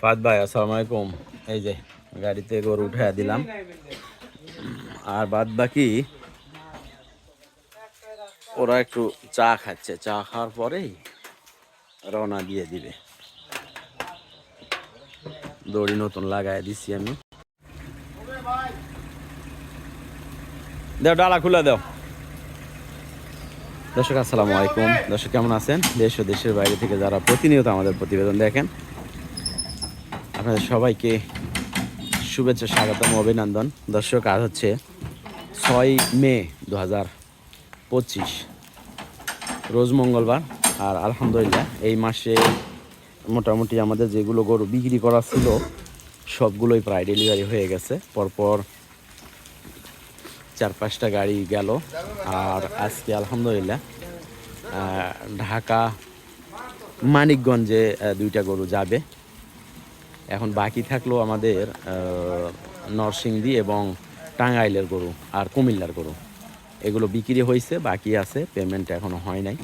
ফাদ ভাই, আসসালামু আলাইকুম। এই যে, গাড়িতে গরু উঠে দিলাম। আর বাদ বাকি, ওরা একটু চা খাচ্ছে। চা খাওয়ার পরেই রওনা দিয়ে দিবে। দড়ি নতুন লাগাই দিছি আমি। দাও, ডালা খুলে দাও। দর্শক, আসসালামু আলাইকুম। দর্শক, কেমন আছেন? দেশ ও দেশের বাইরে থেকে যারা প্রতিনিয়ত আমাদের প্রতিবেদন দেখেন আপনাদের সবাইকে শুভেচ্ছা, স্বাগতম, অভিনন্দন। দর্শক, আজ হচ্ছে ছয় মে দু হাজার পঁচিশ। রোজ মঙ্গলবার, আর আলহামদুলিল্লাহ এই মাসে মোটামুটি আমাদের যেগুলো গরু বিক্রি করা ছিল, সবগুলোই প্রায় ডেলিভারি হয়ে গেছে। পরপর চার পাঁচটা গাড়ি গেল, আর আজকে আলহামদুলিল্লাহ ঢাকা, মানিকগঞ্জে দুইটা গরু যাবে। এখন বাকি থাকল আমাদের নরসিংদী এবং টাঙ্গাইলের গরু আর কুমিল্লার গরু। এগুলো বিক্রি হয়েছে, বাকি আছে পেমেন্ট এখনও হয় নাই।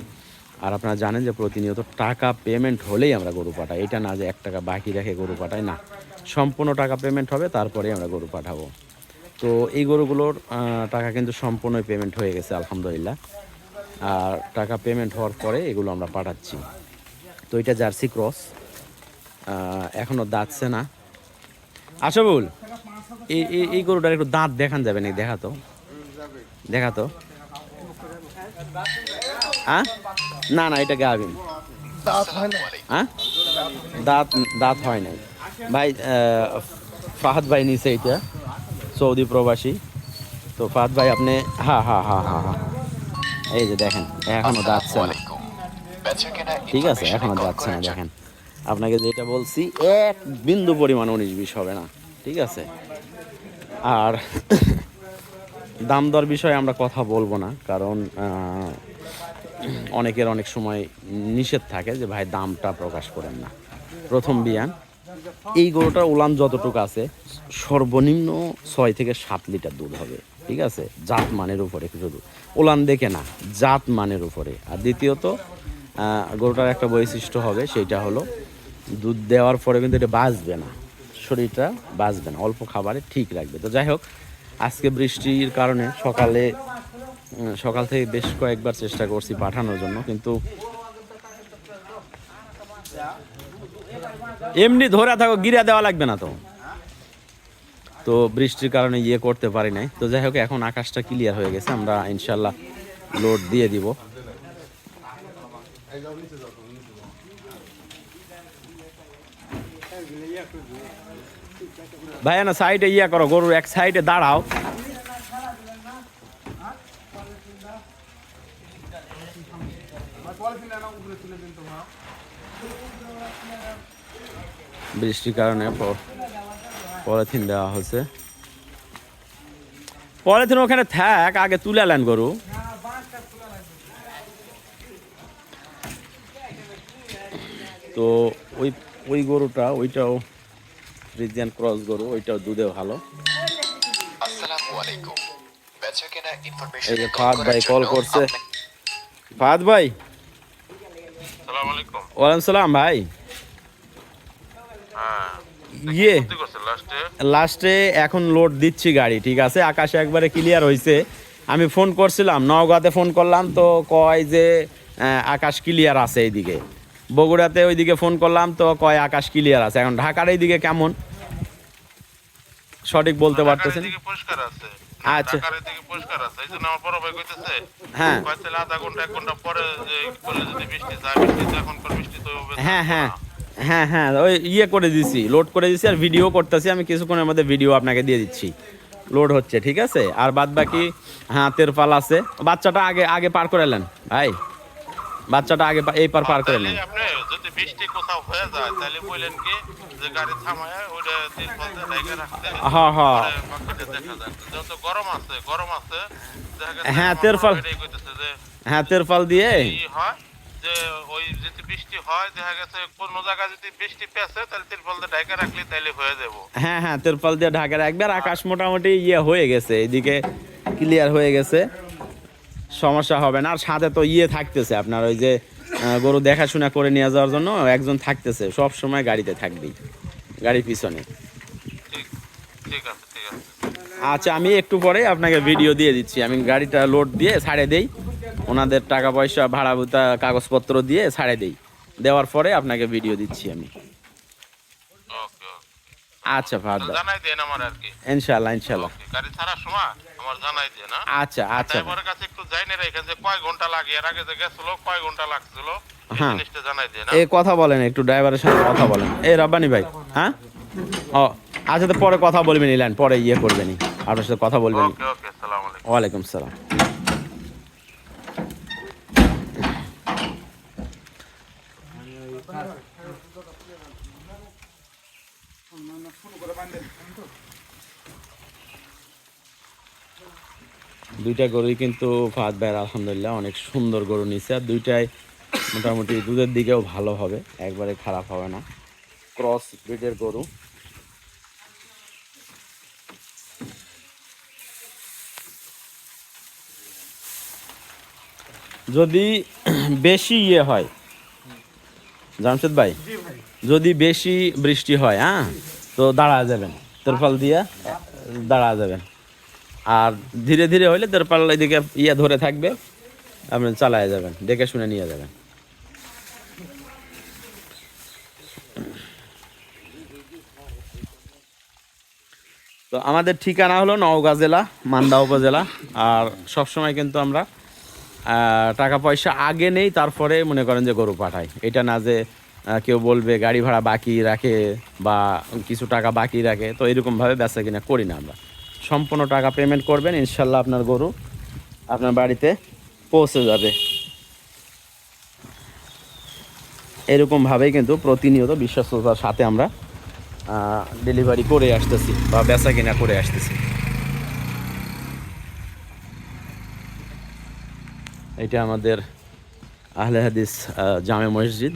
আর আপনারা জানেন যে প্রতিনিয়ত টাকা পেমেন্ট হলেই আমরা গরু পাঠাই। এটা না যে এক টাকা বাকি রেখে গরু পাঠাই, না। সম্পূর্ণ টাকা পেমেন্ট হবে, তারপরে আমরা গরু পাঠাবো। তো এই গরুগুলোর টাকা কিন্তু সম্পূর্ণই পেমেন্ট হয়ে গেছে, আলহামদুলিল্লাহ। আর টাকা পেমেন্ট হওয়ার পরে এগুলো আমরা পাঠাচ্ছি। তো এটা জার্সি ক্রস। আহ, এখনও দাঁতছে না। আশাবুল এই এই- এই গরুটার একটু দাঁত দেখান যাবে নাকি? দেখাতো দেখাতো হ্যাঁ না না এটা গাভিন। হ্যাঁ দাঁত দাঁত হয় নাই। ভাই ফাহাদ ভাই নিছে এটা সৌদি প্রবাসী। তো ফাহাদ ভাই আপনি হ্যাঁ হ্যাঁ হ্যাঁ হ্যাঁ হ্যাঁ এই যে দেখেন এখনও দাঁতছে না। ঠিক আছে এখনও যাচ্ছে না দেখেন। আপনাকে যেটা বলছি, এক বিন্দু পরিমাণ উনিশ বিশ হবে না, ঠিক আছে? আর দাম দর বিষয়ে আমরা কথা বলব না, কারণ অনেকের অনেক সময় নিষেধ থাকে যে, ভাই, দামটা প্রকাশ করেন না। প্রথম বিয়ান, এই গরুটার উলান যতটুকু আছে, সর্বনিম্ন ছয় থেকে সাত লিটার দুধ হবে, ঠিক আছে? জাত মানের উপরে শুধু উলান দেখে না, জাত মানের উপরে। আর দ্বিতীয়ত গরুটার একটা বৈশিষ্ট্য হবে সেইটা হলো দুধ দেওয়ার পরে কিন্তু এটা বাঁচবে না। শরীরটা বাঁচবে না, অল্প খাবারে ঠিক রাখবে। তো যাই হোক, আজকে বৃষ্টির কারণে সকালে সকাল থেকে বেশ কয়েকবার চেষ্টা করছি পাঠানোর জন্য, কিন্তু এমনি ধরে থাকো, গিরা দেওয়া লাগবে না তো। তো বৃষ্টির কারণে ইয়ে করতে পারি নাই। তো যাই হোক, এখন আকাশটা ক্লিয়ার হয়ে গেছে, আমরা ইনশাল্লাহ লোড দিয়ে দিব। ভাই, না সাইডে ইয়া করো, গরুর এক সাইডে দাঁড়াও। বৃষ্টির কারণে পলিথিন দেওয়া হচ্ছে। পলিথিন ওখানে থাক, আগে তুলে আলেন গরু। তো ওই ওই গরুটা ওইটাও ফ্রিজিয়ান ক্রস গরু ওইটাও দুধে ভালো। আসসালামু আলাইকুম। বেচাকেনা ইনফরমেশন এই যে ফাহাদ ভাই কল করছে। ফাহাদ ভাই। ওয়ালাইকুম সালাম ভাই। হ্যাঁ। ইয়ে। লাস্টে লাস্টে এখন লোড দিচ্ছি গাড়ি ঠিক আছে? আকাশে একবারে ক্লিয়ার হয়েছে আমি ফোন করছিলাম নওগাঁতে ফোন করলাম তো কয় যে আকাশ ক্লিয়ার আছে এইদিকে। বগুড়াতে ওইদিকে ফোন করলাম তো কয় আকাশ ক্লিয়ার আছে। এখন ঢাকার এইদিকে কেমন? সঠিক বলতে পারতেছেন? আচ্ছা। হ্যাঁ। হ্যাঁ হ্যাঁ। হ্যাঁ হ্যাঁ ওই ইয়ে করে দিছি লোড করে দিছি আর ভিডিও করতেছি। আমি কিছুক্ষণের মধ্যে ভিডিও আপনাকে দিয়ে দিচ্ছি। লোড হচ্ছে ঠিক আছে? আর বাদ বাকি হ্যাঁ তেরপাল আছে। বাচ্চাটা আগে আগে পার করে নেন ভাই। বাচ্চাটা আগে এই পার পার করে নেন। আপনি যদি বৃষ্টি কোথাও হয়ে যায় তাহলে বললেন কি যে গাড়ি থামায় ওটা তিন ফলতে রেখে রাখতে হ্যাঁ হ্যাঁ। দেখা যায়। যত গরম আছে গরম আছে হ্যাঁ, তেরফল। হ্যাঁ তেরপাল দিয়ে? হয় যে ওই যদি বৃষ্টি হয় দেখা গেছে কোন জায়গায় যদি বৃষ্টি পেছে তাহলে তিরপল দিয়ে ঢাকা রাখলে তাহলে হয়ে যাব। হ্যাঁ হ্যাঁ তেরপাল দিয়ে ঢাকা একবার আকাশ মোটামুটি ইয়ে হয়ে গেছে এদিকে ক্লিয়ার হয়ে গেছে। সমস্যা হবে না। আর সাথে তো ইয়ে থাকতেছে আপনার ওই যে গরু দেখাশোনা করে নিয়ে যাওয়ার জন্য একজন থাকতেছে, সব সময় গাড়িতে থাকবেই গাড়ির পিছনে। আচ্ছা আমি একটু পরে আপনাকে ভিডিও দিয়ে দিচ্ছি। আমি গাড়িটা লোড দিয়ে ছাড়ে দেই, ওনাদের টাকা পয়সা ভাড়া ভুতা কাগজপত্র দিয়ে ছাড়ে দেই। দেওয়ার পরে আপনাকে ভিডিও দিচ্ছি আমি। আচ্ছা ভাই জানাই দেন আমার আর কি। ইনশাল্লাহ ওকে গাড়ি ছাড়ার সময় আমার জানাই দেন হ্যাঁ? আচ্ছা আচ্ছা। ড্রাইভারের কাছে একটু যাই না রেখে যে কয় ঘণ্টা লাগে এর আগে যে গেছিল কয় ঘণ্টা লাগছিল হ্যাঁ। জিনিসটা জানাই দেন এ কথা বলেন একটু ড্রাইভারের সাথে কথা বলেন। এই রব্বানি ভাই হ্যাঁ? ও আচ্ছা তো পরে কথা বলবেন ইলান পরে ইয়ে করবেনি আপনার সাথে কথা বলবেন ওকে ওকে আসসালামু আলাইকুম। ওয়ালাইকুম সালাম দুইটা গরুই কিন্তু ফাহাদ ভাইয়ের আলহামদুলিল্লাহ। অনেক সুন্দর গরু নিচ্ছে আর দুইটাই মোটামুটি দুধের দিকেও ভালো হবে একবারে খারাপ হবে না। ক্রস ব্রিডের গরু। যদি বেশি ইয়ে হয় জামশেদ ভাই। যদি বেশি বৃষ্টি হয় হ্যাঁ? তো দাঁড়া যাবেন। তেরপাল দিয়ে দাঁড়া যাবেন। আর ধীরে ধীরে হইলে তেরপাল এদিকে ইয়ে ধরে থাকবে। আপনি চালায় যাবেন, দেখে শুনে নিয়ে যাবেন। তো আমাদের ঠিকানা হলো নওগাঁ জেলা, মান্দা উপজেলা। আর সবসময় কিন্তু আমরা টাকা পয়সা আগে নেই, তারপরে মনে করেন যে গরু পাঠাই। এটা না যে কেউ বলবে গাড়ি ভাড়া বাকি রাখে বা কিছু টাকা বাকি রাখে। তো এরকমভাবে বেচা কিনা করি না আমরা। সম্পূর্ণ টাকা পেমেন্ট করবেন, ইনশাল্লাহ আপনার গরু আপনার বাড়িতে পৌঁছে যাবে। এরকমভাবেই কিন্তু প্রতিনিয়ত বিশ্বস্ততার সাথে আমরা ডেলিভারি করে আসতেছি বা বেচা কিনা করে আসতেছি। এটা আমাদের আহলে হাদিস জামে মসজিদ।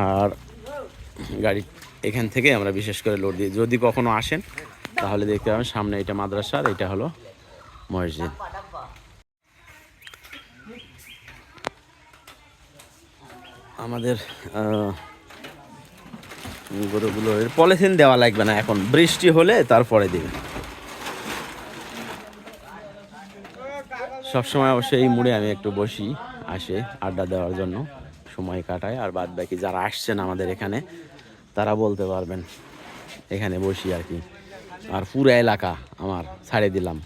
আর গাড়ি এখান থেকে আমরা বিশেষ করে লোড দিই। যদি কখনো আসেন, তাহলে দেখতে পাবেন সামনে এটা মাদ্রাসা আর এটা হলো মসজিদ। আমাদের গরুগুলো পলিথিন দেওয়া লাগবে না এখন। বৃষ্টি হলে তারপরে দিবে। সবসময় অবশ্যই এই মুড়ে আমি একটু বসি, আসে আড্ডা দেওয়ার জন্য। সময় কাটায় আর বাদ বাকি যারা আসছেন আমাদের এখানে, তারা বলতে পারবেন, এখানে বসি আর কি। আর পুরো এলাকা আমার ছাড়ে দিলাম।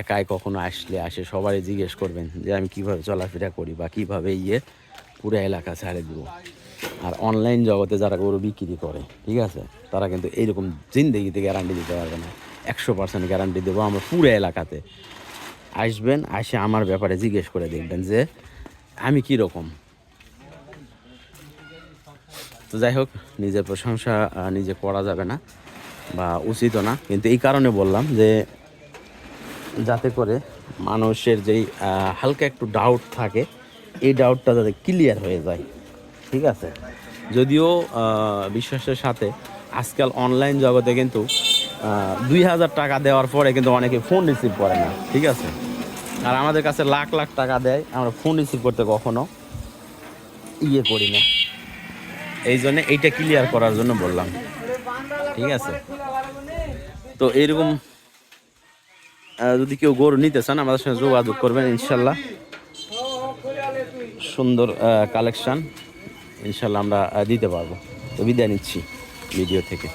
একাই কখনো আসলে আসে সবাই জিজ্ঞেস করবেন যে আমি কীভাবে চলাফেরা করি বা কীভাবে ইয়ে পুরো এলাকা ছাড়ে দিব। আর অনলাইন জগতে যারা গরু বিক্রি করে, ঠিক আছে? তারা কিন্তু এইরকম জিন্দগিতে গ্যারান্টি দিতে পারবে না। একশো পার্সেন্ট গ্যারান্টি দেবো আমরা পুরো এলাকাতে। আসবেন, আসে আমার ব্যাপারে জিজ্ঞেস করে দেখবেন যে আমি কি রকম তো যাই হোক, নিজের প্রশংসা নিজে করা যাবে না বা উচিত না। কিন্তু এই কারণে বললাম যে, যাতে করে মানুষের যেই হালকা একটু ডাউট থাকে, এই ডাউটটা যাতে ক্লিয়ার হয়ে যায়। ঠিক আছে? যদিও বিশ্বাসের সাথে আজকাল অনলাইন জগতে কিন্তু দুই হাজার টাকা দেওয়ার পরে কিন্তু অনেকে ফোন রিসিভ করে না। ঠিক আছে? আর আমাদের কাছে লাখ লাখ টাকা দেয়, আমরা ফোন রিসিভ করতে কখনো ইয়ে করি না। এই জন্য এইটা ক্লিয়ার করার জন্য বললাম। ঠিক আছে? তো এরকম যদি কেউ গরু নিতে চান, আমাদের সঙ্গে যোগাযোগ করবেন ইনশাল্লাহ। সুন্দর কালেকশন ইনশাল্লাহ আমরা দিতে পারব। তো বিদায় নিচ্ছি ভিডিও থেকে।